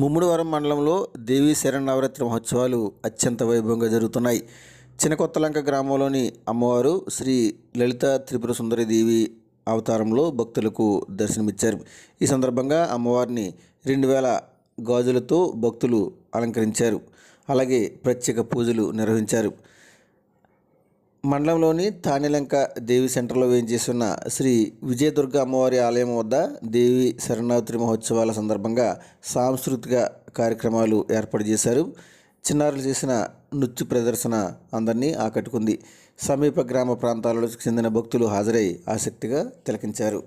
ముమ్మిడివరం మండలంలో దేవీ శరణవరాత్రి మహోత్సవాలు అత్యంత వైభవంగా జరుగుతున్నాయి. చినకొత్తలంక గ్రామంలోని అమ్మవారు శ్రీ లలిత త్రిపుర సుందరి దేవి అవతారంలో భక్తులకు దర్శనమిచ్చారు. ఈ సందర్భంగా అమ్మవారిని రెండు వేల గాజులతో భక్తులు అలంకరించారు. అలాగే ప్రత్యేక పూజలు నిర్వహించారు. మండలంలోని తానిలంక దేవి సెంటర్లో వేయించేస్తున్న శ్రీ విజయదుర్గ అమ్మవారి ఆలయం వద్ద దేవి శరణావతి మహోత్సవాల సందర్భంగా సాంస్కృతిక కార్యక్రమాలు ఏర్పాటు చేశారు. చిన్నారులు చేసిన నృత్య ప్రదర్శన అందరినీ ఆకట్టుకుంది. సమీప గ్రామ ప్రాంతాలకు చెందిన భక్తులు హాజరై ఆసక్తిగా తిలకించారు.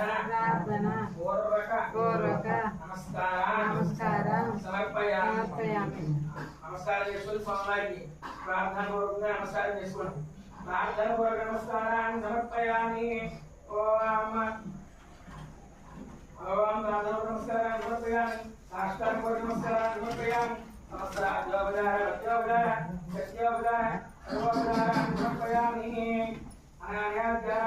ప్రార్థన పూర్వక నమస్కారం. సమర్పయామి. నమస్కారం చేసుకుని స్వామివారికి ప్రార్థన పూర్వకంగా నమస్కారం చేసుకోండి ప్రార్థన పూర్వక నమస్కారాన్ని సమర్పయామి. ఓం ఓం ప్రార్థన నమస్కారాన్ని సమర్పయామి. సాష్టాంగ పూర్వక నమస్కారాన్ని సమర్పయామి. నమస్కారం అద్యోపచార అద్యోపచార సత్యోపచార సర్వోపచారాన్ని సమర్పయామి. అనన్యాధ్యాన